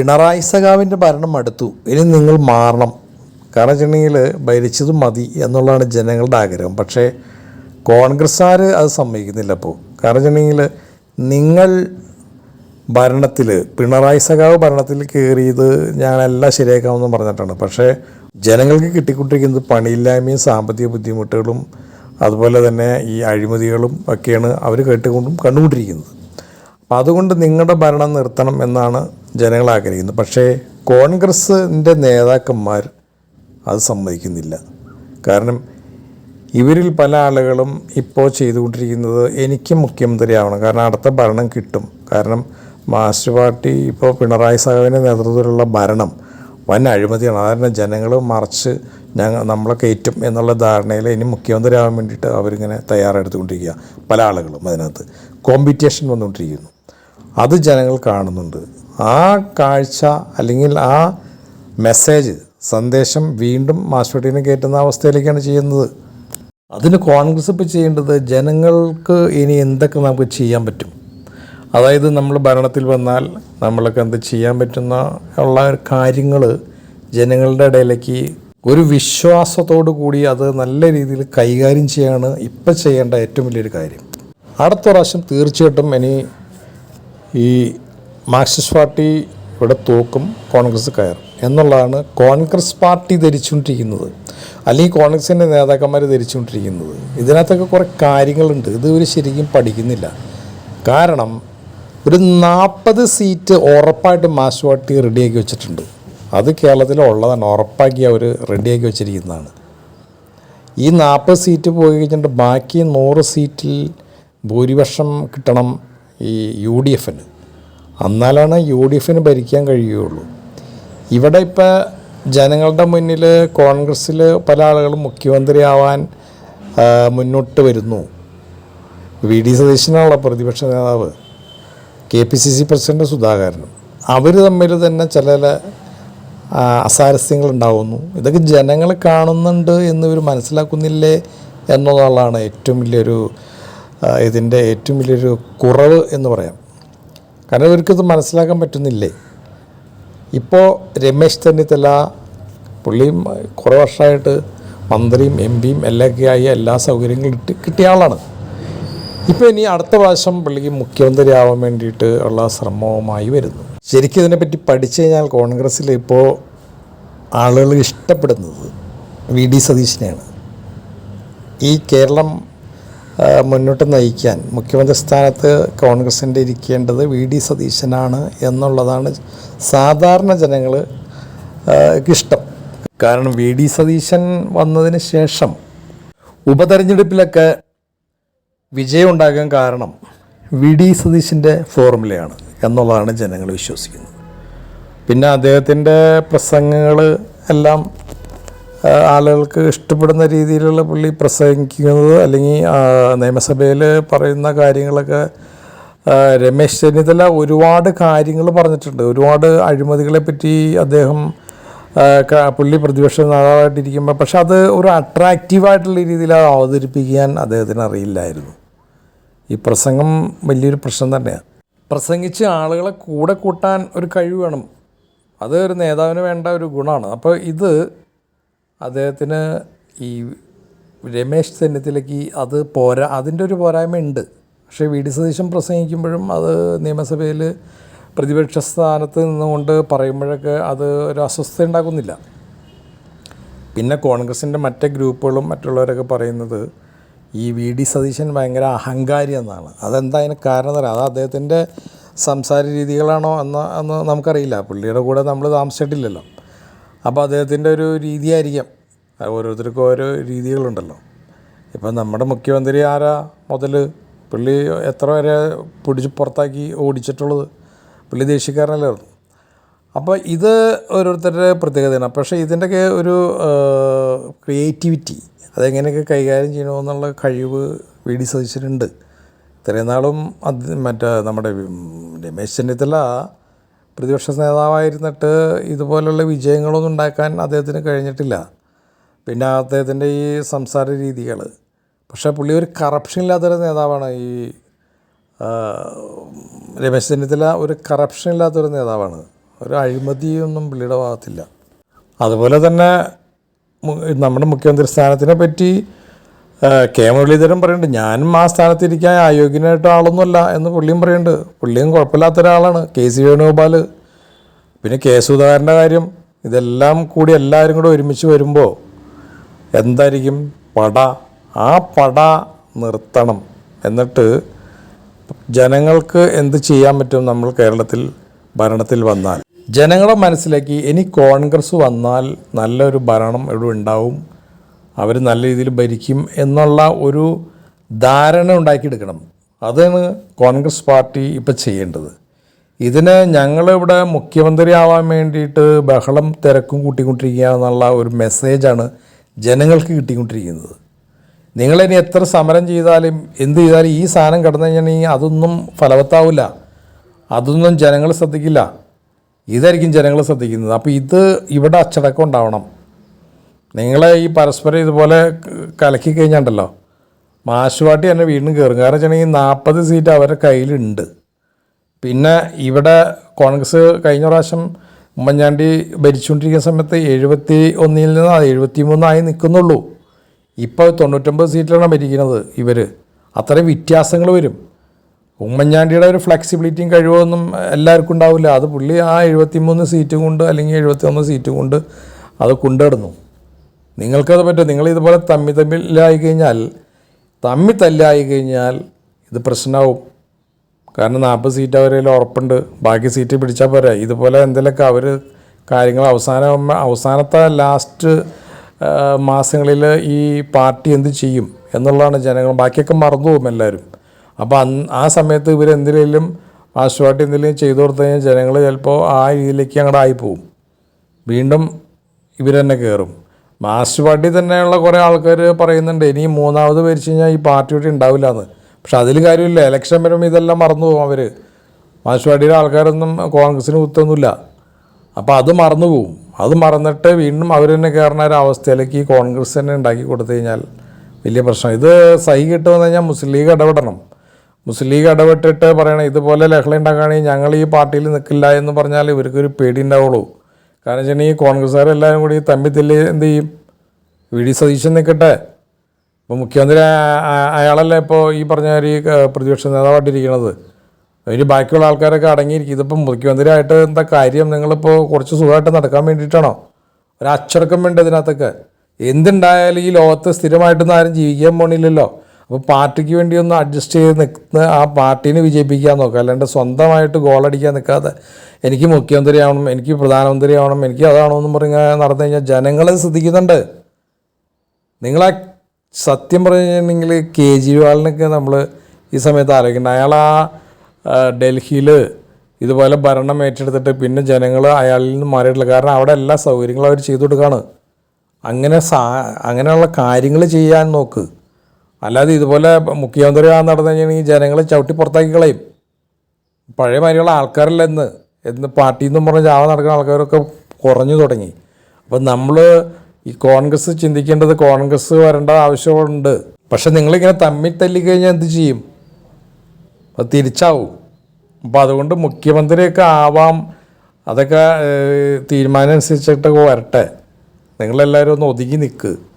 പിണറായി സഖാവിന്റെ ഭരണം അടുത്തു. ഇനി നിങ്ങൾ മാറണം. കാരണം വെച്ചിട്ടുണ്ടെങ്കിൽ ഭരിച്ചതും മതി എന്നുള്ളതാണ് ജനങ്ങളുടെ ആഗ്രഹം. പക്ഷേ കോൺഗ്രസ്സുകാർ അത് സമ്മതിക്കുന്നില്ല അപ്പോൾ കാരണം വെച്ചിട്ടുണ്ടെങ്കിൽ നിങ്ങൾ ഭരണത്തിൽ പിണറായി സഖാവ് ഭരണത്തിൽ കയറിയത് ഞാനെല്ലാം ശരിയാക്കാമെന്ന് പറഞ്ഞിട്ടാണ്. പക്ഷേ ജനങ്ങൾക്ക് കിട്ടിക്കൊണ്ടിരിക്കുന്നത് പണിയില്ലായ്മയും സാമ്പത്തിക ബുദ്ധിമുട്ടുകളും അതുപോലെ തന്നെ ഈ അഴിമതികളും ഒക്കെയാണ് അവർ കേട്ടുകൊണ്ടും കണ്ടുകൊണ്ടിരിക്കുന്നത്. അപ്പം അതുകൊണ്ട് നിങ്ങളുടെ ഭരണം നിർത്തണം എന്നാണ് ജനങ്ങൾ ആഗ്രഹിക്കുന്നത്. പക്ഷേ കോൺഗ്രസിന്റെ നേതാക്കന്മാർ അത് സമ്മതിക്കുന്നില്ല. കാരണം ഇവരിൽ പല ആളുകളും ഇപ്പോൾ ചെയ്തുകൊണ്ടിരിക്കുന്നത് എനിക്ക് മുഖ്യമന്ത്രിയാവണം. കാരണം അടുത്ത ഭരണം കിട്ടും. കാരണം മാസ്റ്റർ പാർട്ടി ഇപ്പോൾ പിണറായി സാഹുവിന്റെ നേതൃത്വത്തിലുള്ള ഭരണം വൻ അഴിമതിയാണ്. കാരണം ജനങ്ങൾ മറിച്ച് ഞങ്ങൾ നമ്മളെ കയറ്റും എന്നുള്ള ധാരണയിൽ ഇനി മുഖ്യമന്ത്രിയാവാൻ വേണ്ടിയിട്ട് അവരിങ്ങനെ തയ്യാറെടുത്തുകൊണ്ടിരിക്കുക പല ആളുകളും അതിനകത്ത്. കോമ്പറ്റീഷൻ വന്നുകൊണ്ടിരിക്കുന്നു. അത് ജനങ്ങൾ കാണുന്നുണ്ട്. ആ കാഴ്ച അല്ലെങ്കിൽ ആ മെസ്സേജ് സന്ദേശം വീണ്ടും മാസ്റ്റർട്ടീനെ കയറ്റുന്ന അവസ്ഥയിലേക്കാണ് ചെയ്യുന്നത്. അതിന് കോൺഗ്രസ് ഇപ്പോൾ ചെയ്യേണ്ടത് ജനങ്ങൾക്ക് ഇനി എന്തൊക്കെ നമുക്ക് ചെയ്യാൻ പറ്റും? അതായത് നമ്മൾ ഭരണത്തിൽ വന്നാൽ നമ്മളൊക്കെ എന്ത് ചെയ്യാൻ പറ്റുന്ന ഉള്ള കാര്യങ്ങൾ ജനങ്ങളുടെ ഇടയിലേക്ക് ഒരു വിശ്വാസത്തോടു കൂടി അത് നല്ല രീതിയിൽ കൈകാര്യം ചെയ്യാണ് ഇപ്പം ചെയ്യേണ്ട ഏറ്റവും വലിയൊരു കാര്യം. അടുത്ത പ്രാവശ്യം തീർച്ചയായിട്ടും ഇനി ഈ മാർക്സിസ്റ്റ് പാർട്ടി ഇവിടെ തോക്കും കോൺഗ്രസ് കയറും എന്നുള്ളതാണ് കോൺഗ്രസ് പാർട്ടി ധരിച്ചുകൊണ്ടിരിക്കുന്നത്. അല്ലെങ്കിൽ കോൺഗ്രസിന്റെ നേതാക്കന്മാർ ധരിച്ചുകൊണ്ടിരിക്കുന്നത്. ഇതിനകത്തൊക്കെ കുറേ കാര്യങ്ങളുണ്ട്. ഇത് ഇവർ ശരിക്കും പഠിക്കുന്നില്ല. കാരണം ഒരു നാൽപ്പത് സീറ്റ് ഉറപ്പായിട്ട് മാർക്സിസ്റ്റ് പാർട്ടി റെഡിയാക്കി വെച്ചിട്ടുണ്ട്. അത് കേരളത്തിലുള്ളതാണ്. ഉറപ്പാക്കി അവർ റെഡിയാക്കി വെച്ചിരിക്കുന്നതാണ്. ഈ നാൽപ്പത് സീറ്റ് പോയി കഴിഞ്ഞിട്ട് ബാക്കി നൂറ് സീറ്റിൽ ഭൂരിപക്ഷം കിട്ടണം ഈ യു ഡി എഫിന്. എന്നാലാണ് യു ഡി എഫിന് ഭരിക്കാൻ കഴിയുകയുള്ളൂ. ഇവിടെ ഇപ്പോൾ ജനങ്ങളുടെ മുന്നിൽ കോൺഗ്രസ്സിൽ പല ആളുകളും മുഖ്യമന്ത്രിയാവാൻ മുന്നോട്ട് വരുന്നു. വി ഡി സതീശനാണുള്ള പ്രതിപക്ഷ നേതാവ്. K P C C president സുധാകരനും. അവർ തമ്മിൽ തന്നെ ചില അസാരസ്യങ്ങൾ ഉണ്ടാവുന്നു ഇതൊക്കെ ജനങ്ങൾ കാണുന്നുണ്ട് എന്ന് ഇവർ മനസ്സിലാക്കുന്നില്ലേ എന്നുള്ളതാണ് ഏറ്റവും വലിയൊരു ഇതിന്റെ ഏറ്റവും വലിയൊരു കുറവ് എന്ന് പറയാം. കാരണം ഇവർക്കിത് മനസ്സിലാക്കാൻ പറ്റുന്നില്ലേ? ഇപ്പോൾ രമേശ് ചെന്നിത്തല പുള്ളിയും കുറേ വർഷമായിട്ട് മന്ത്രിയും എം പിയും എല്ലാമൊക്കെ ആയി എല്ലാ സൗകര്യങ്ങളും ഇട്ട് കിട്ടിയ ആളാണ്. ഇപ്പോൾ ഇനി അടുത്ത പ്രാവശ്യം പുള്ളിക്ക് മുഖ്യമന്ത്രി ആവാൻ വേണ്ടിയിട്ട് ഉള്ള ശ്രമവുമായി വരുന്നു. ശരിക്കും ഇതിനെപ്പറ്റി പഠിച്ചു കഴിഞ്ഞാൽ കോൺഗ്രസ്സിൽ ഇപ്പോൾ ആളുകൾ ഇഷ്ടപ്പെടുന്നത് വി ഡി സതീശനെയാണ്. ഈ കേരളം മുന്നോട്ട് നയിക്കാൻ. മുഖ്യമന്ത്രി സ്ഥാനത്ത് കോൺഗ്രസിന്റെ ഇരിക്കേണ്ടത് വി ഡി സതീശനാണ് എന്നുള്ളതാണ് സാധാരണ ജനങ്ങൾ ഇഷ്ടം. കാരണം വി ഡി സതീശൻ വന്നതിന് ശേഷം ഉപതെരഞ്ഞെടുപ്പിലൊക്കെ വിജയം ഉണ്ടാകാൻ കാരണം വി ഡി സതീശന്റെ ഫോർമുലയാണ് എന്നുള്ളതാണ് ജനങ്ങൾ വിശ്വസിക്കുന്നത്. പിന്നെ അദ്ദേഹത്തിന്റെ പ്രസംഗങ്ങൾ എല്ലാം ആളുകൾക്ക് ഇഷ്ടപ്പെടുന്ന രീതിയിലുള്ള പുള്ളി പ്രസംഗിക്കുന്നത് അല്ലെങ്കിൽ നിയമസഭയിൽ പറയുന്ന കാര്യങ്ങളൊക്കെ രമേശ് ചെന്നിത്തല ഒരുപാട് കാര്യങ്ങൾ പറഞ്ഞിട്ടുണ്ട്. ഒരുപാട് അഴിമതികളെ പറ്റി അദ്ദേഹം പുള്ളി പ്രതിപക്ഷ നേതാവായിട്ടിരിക്കുമ്പോൾ പക്ഷെ അത് ഒരു അട്രാക്റ്റീവായിട്ടുള്ള രീതിയിൽ അത് അവതരിപ്പിക്കാൻ അദ്ദേഹത്തിന് അറിയില്ലായിരുന്നു. ഈ പ്രസംഗം വലിയൊരു പ്രശ്നം തന്നെയാണ് പ്രസംഗിച്ച് ആളുകളെ കൂടെ കൂട്ടാൻ ഒരു കഴിവ് വേണം. അത് ഒരു നേതാവിന് വേണ്ട ഒരു ഗുണമാണ്. അപ്പോൾ ഇത് അദ്ദേഹത്തിന് ഈ രമേശ് ചെന്നിത്തലയ്ക്ക് അത് പോരാ അതിന്റെ ഒരു പോരായ്മ ഉണ്ട്. പക്ഷേ വി ഡി സതീശൻ പ്രസംഗിക്കുമ്പോഴും അത് നിയമസഭയിൽ പ്രതിപക്ഷ സ്ഥാനത്ത് നിന്നുകൊണ്ട് പറയുമ്പോഴൊക്കെ അത് ഒരു അസ്വസ്ഥത ഉണ്ടാക്കുന്നില്ല. പിന്നെ കോൺഗ്രസിന്റെ മറ്റേ ഗ്രൂപ്പുകളും മറ്റുള്ളവരൊക്കെ പറയുന്നത് ഈ വി ഡി സതീശൻ ഭയങ്കര അഹങ്കാരി എന്നാണ്. അതെന്താ അതിന് കാരണം തരാം അത് അദ്ദേഹത്തിന്റെ സംസാര രീതികളാണോ എന്ന് എന്ന് നമുക്കറിയില്ല. പുള്ളിയുടെ കൂടെ നമ്മൾ താമസിച്ചിട്ടില്ലല്ലോ. അപ്പോൾ അദ്ദേഹത്തിന്റെ ഒരു രീതിയായിരിക്കാം. ഓരോരുത്തർക്കും ഓരോ രീതികളുണ്ടല്ലോ. ഇപ്പം നമ്മുടെ മുഖ്യമന്ത്രി ആരാ മുതൽ പുള്ളി എത്ര വരെ പിടിച്ച് പുറത്താക്കി ഓടിച്ചിട്ടുള്ളത്? പുള്ളി ദേശീയക്കാരനല്ലായിരുന്നു അപ്പോൾ ഇത് ഓരോരുത്തരുടെ പ്രത്യേകതയാണ്. പക്ഷേ ഇതിന്റെയൊക്കെ ഒരു ക്രിയേറ്റിവിറ്റി അതെങ്ങനെയൊക്കെ കൈകാര്യം ചെയ്യണമെന്നുള്ള കഴിവ് വി ഡി സതീശനുണ്ട്. ഇത്രയും നാളും അത് മറ്റേ നമ്മുടെ രമേശ് ചെന്നിത്തല പ്രതിപക്ഷ നേതാവായിരുന്നിട്ട് ഇതുപോലുള്ള വിജയങ്ങളൊന്നും ഉണ്ടാക്കാൻ അദ്ദേഹത്തിന് കഴിഞ്ഞിട്ടില്ല. പിന്നെ അദ്ദേഹത്തിന്റെ ഈ സംസാര രീതികൾ പക്ഷേ പുള്ളി ഒരു കറപ്ഷൻ ഇല്ലാത്തൊരു നേതാവാണ്. ഈ രമേശ് ചെന്നിത്തല ഒരു കറപ്ഷൻ ഇല്ലാത്തൊരു നേതാവാണ്. ഒരു അഴിമതിയൊന്നും പുള്ളിയുടെ ഭാഗത്തില്ല. അതുപോലെ തന്നെ നമ്മുടെ മുഖ്യമന്ത്രി സ്ഥാനത്തിനെ പറ്റി കെ മുരളീധരൻ പറയുന്നുണ്ട് ഞാനും ആ സ്ഥാനത്തിരിക്കാൻ അയോഗ്യനായിട്ട് ആളൊന്നുമല്ല എന്ന് പുള്ളിയും പറയുന്നുണ്ട് പുള്ളിയും കുഴപ്പമില്ലാത്ത ഒരാളാണ് കെ സി വേണുഗോപാൽ പിന്നെ കെ സുധാകരന്റെ കാര്യം ഇതെല്ലാം കൂടി എല്ലാവരും കൂടെ ഒരുമിച്ച് വരുമ്പോൾ എന്തായിരിക്കും? പട ആ പട നിർത്തണം. എന്നിട്ട് ജനങ്ങൾക്ക് എന്ത് ചെയ്യാൻ പറ്റും നമ്മൾ കേരളത്തിൽ ഭരണത്തിൽ വന്നാൽ? ജനങ്ങളെ മനസ്സിലാക്കി ഇനി കോൺഗ്രസ് വന്നാൽ നല്ലൊരു ഭരണം ഇവിടെ ഉണ്ടാവും? അവർ നല്ല രീതിയിൽ ഭരിക്കും എന്നുള്ള ഒരു ധാരണ ഉണ്ടാക്കിയെടുക്കണം. അതാണ് കോൺഗ്രസ് പാർട്ടി ഇപ്പം ചെയ്യേണ്ടത്. ഇതിന് ഞങ്ങളിവിടെ മുഖ്യമന്ത്രി ആവാൻ വേണ്ടിയിട്ട് ബഹളം തിരക്കും കൂട്ടിക്കൊണ്ടിരിക്കുക എന്നുള്ള ഒരു മെസ്സേജാണ് ജനങ്ങൾക്ക് കിട്ടിക്കൊണ്ടിരിക്കുന്നത്. നിങ്ങളിനി എത്ര സമരം ചെയ്താലും എന്ത് ചെയ്താലും ഈ സാധനം കിടന്നു കഴിഞ്ഞാൽ അതൊന്നും ഫലവത്താവില്ല. അതൊന്നും ജനങ്ങൾ ശ്രദ്ധിക്കില്ല. ഇതായിരിക്കും ജനങ്ങൾ ശ്രദ്ധിക്കുന്നത്. അപ്പോൾ ഇത് ഇവിടെ അച്ചടക്കം ഉണ്ടാവണം. നിങ്ങളെ ഈ പരസ്പരം ഇതുപോലെ കലക്കി കഴിഞ്ഞാണ്ടല്ലോ? മാശുവാട്ടി തന്നെ വീണ്ടും കയറും കാരണം വെച്ചിട്ടുണ്ടെങ്കിൽ നാൽപ്പത് സീറ്റ് അവരുടെ കയ്യിലുണ്ട്. പിന്നെ ഇവിടെ കോൺഗ്രസ് കഴിഞ്ഞ പ്രാവശ്യം ഉമ്മൻചാണ്ടി ഭരിച്ചുകൊണ്ടിരിക്കുന്ന സമയത്ത് എഴുപത്തി ഒന്നിൽ നിന്ന് എഴുപത്തി മൂന്നായി നിൽക്കുന്നുള്ളൂ ഇപ്പോൾ തൊണ്ണൂറ്റൊമ്പത് സീറ്റിലാണ് ഭരിക്കുന്നത് ഇവർ അത്രയും വ്യത്യാസങ്ങൾ വരും. ഉമ്മൻചാണ്ടിയുടെ ഒരു ഫ്ലെക്സിബിലിറ്റിയും കഴിവൊന്നും എല്ലാവർക്കും ഉണ്ടാവില്ല. അത് പുള്ളി ആ എഴുപത്തി മൂന്ന് സീറ്റ് കൊണ്ട് അല്ലെങ്കിൽ എഴുപത്തി ഒന്ന് സീറ്റ് കൊണ്ട് അത് കൊണ്ടുവരുന്നു നിങ്ങൾക്കത് പറ്റും. നിങ്ങൾ ഇതുപോലെ തമ്മി തമ്മിലായി കഴിഞ്ഞാൽ തമ്മി തല്ലായി കഴിഞ്ഞാൽ ഇത് പ്രശ്നമാവും. കാരണം നാൽപ്പത് സീറ്റ് അവരെ ഉറപ്പുണ്ട്. ബാക്കി സീറ്റ് പിടിച്ചാൽ പോരാ. ഇതുപോലെ എന്തെങ്കിലുമൊക്കെ അവർ കാര്യങ്ങൾ അവസാനം അവസാനത്തെ ലാസ്റ്റ് മാസങ്ങളിൽ ഈ പാർട്ടി എന്ത് ചെയ്യും എന്നുള്ളതാണ് ജനങ്ങൾ. ബാക്കിയൊക്കെ മറന്നു പോകും എല്ലാവരും. അപ്പോൾ അന്ന് ആ സമയത്ത് ഇവർ എന്തെങ്കിലും ആശ്വാട്ടി എന്തെങ്കിലും ചെയ്തു കൊടുത്തു കഴിഞ്ഞാൽ ജനങ്ങൾ ചിലപ്പോൾ ആ രീതിയിലേക്ക് അങ്ങോട്ട് ആയിപ്പോവും. വീണ്ടും ഇവർ തന്നെ കയറും മാർക്സ് പാർട്ടി തന്നെയുള്ള കുറേ ആൾക്കാർ പറയുന്നുണ്ട് ഇനി മൂന്നാമത് ഭരിച്ചു കഴിഞ്ഞാൽ ഈ പാർട്ടി ഇവിടെ ഉണ്ടാവില്ല എന്ന് പക്ഷെ അതിൽ കാര്യമില്ല ഇലക്ഷൻ വരുമ്പോൾ ഇതെല്ലാം മറന്നു പോകും അവർ മാർക്സ് പാർട്ടിയുടെ ആൾക്കാരൊന്നും കോൺഗ്രസ്സിന് കുത്തൊന്നുമില്ല. അപ്പോൾ അത് മറന്നു പോകും. അത് മറന്നിട്ട് വീണ്ടും അവർ തന്നെ കയറുന്ന ഒരു അവസ്ഥയിലേക്ക് ഈ കോൺഗ്രസ് തന്നെ ഉണ്ടാക്കി കൊടുത്തു കഴിഞ്ഞാൽ വലിയ പ്രശ്നം. ഇത് സഹി കിട്ടുമെന്ന് കഴിഞ്ഞാൽ മുസ്ലിം ലീഗ് ഇടപെടണം. മുസ്ലിം ലീഗ് ഇടപെട്ടിട്ട് പറയണം ഇതുപോലെ ലഹള ഉണ്ടാക്കുകയാണെങ്കിൽ ഞങ്ങൾ ഈ പാർട്ടിയിൽ നിൽക്കില്ല എന്ന് പറഞ്ഞാൽ ഇവർക്കൊരു പേടി ഉണ്ടാവുള്ളൂ. കാരണം വെച്ചിട്ടുണ്ടെങ്കിൽ ഈ കോൺഗ്രസ്സുകാരെല്ലാവരും കൂടി തമ്മിൽ തല്ലി എന്ത് ചെയ്യും? വി ഡി സതീശൻ നിൽക്കട്ടെ ഇപ്പോൾ മുഖ്യമന്ത്രി അയാളല്ലേ ഇപ്പോൾ ഈ പറഞ്ഞ ഒരു പ്രതിപക്ഷ നേതാവായിട്ടിരിക്കുന്നത് അതിന് ബാക്കിയുള്ള ആൾക്കാരൊക്കെ അടങ്ങിയിരിക്കും. ഇതിപ്പം മുഖ്യമന്ത്രിയായിട്ട് എന്താ കാര്യം? നിങ്ങളിപ്പോൾ കുറച്ച് സുഖമായിട്ട് നടക്കാൻ വേണ്ടിയിട്ടാണോ? അച്ചടക്കം വേണ്ട ഇതിനകത്തൊക്കെ? എന്തുണ്ടായാലും ഈ ലോകത്ത് സ്ഥിരമായിട്ടൊന്നും ആരും ജീവിക്കാൻ പോണില്ലല്ലോ. അപ്പോൾ പാർട്ടിക്ക് വേണ്ടി ഒന്ന് അഡ്ജസ്റ്റ് ചെയ്ത് നിൽക്കുന്ന ആ പാർട്ടീനെ വിജയിപ്പിക്കാൻ നോക്കുക. അല്ലാണ്ട് സ്വന്തമായിട്ട് ഗോളടിക്കാൻ നിൽക്കാതെ എനിക്ക് മുഖ്യമന്ത്രി ആവണം എനിക്ക് പ്രധാനമന്ത്രി ആവണം എനിക്ക് അതാണോ എന്ന് പറഞ്ഞ് നടന്നു കഴിഞ്ഞാൽ ജനങ്ങളെ ശ്രദ്ധിക്കുന്നുണ്ട്. നിങ്ങളാ സത്യം പറഞ്ഞു കഴിഞ്ഞിട്ടുണ്ടെങ്കിൽ കേജ്രിവാളിനൊക്കെ നമ്മൾ ഈ സമയത്ത് ആലോചിക്കണം അയാൾ ആ ഡൽഹിയിൽ ഇതുപോലെ ഭരണം ഏറ്റെടുത്തിട്ട് പിന്നെ ജനങ്ങൾ അയാളിൽ നിന്ന് മാറിയിട്ടില്ല. കാരണം അവിടെ എല്ലാ സൗകര്യങ്ങളും അവർ ചെയ്തു കൊടുക്കുകയാണ്. അങ്ങനെ സാ അങ്ങനെയുള്ള കാര്യങ്ങൾ ചെയ്യാൻ നോക്ക്. അല്ലാതെ ഇതുപോലെ മുഖ്യമന്ത്രി നടന്നു കഴിഞ്ഞിട്ടുണ്ടെങ്കിൽ ജനങ്ങളെ ചവിട്ടി പുറത്താക്കി കളയും. പഴയ മാതിരിയുള്ള ആൾക്കാരല്ല ഇന്ന്. എന്ന് പാർട്ടി എന്നും പറഞ്ഞ് ചാവ നടക്കുന്ന ആൾക്കാരൊക്കെ കുറഞ്ഞു തുടങ്ങി. അപ്പം നമ്മൾ ഈ കോൺഗ്രസ് ചിന്തിക്കേണ്ടത് കോൺഗ്രസ് വരേണ്ട ആവശ്യമുണ്ട്. പക്ഷെ നിങ്ങളിങ്ങനെ തമ്മിൽ തല്ലിക്കഴിഞ്ഞാൽ എന്ത് ചെയ്യും? അത് തിരിച്ചാവും. അപ്പോൾ അതുകൊണ്ട് മുഖ്യമന്ത്രിയൊക്കെ ആവാം. അതൊക്കെ തീരുമാനം അനുസരിച്ചിട്ടൊക്കെ വരട്ടെ. നിങ്ങളെല്ലാവരും ഒന്ന് ഒതുങ്ങി നിൽക്ക്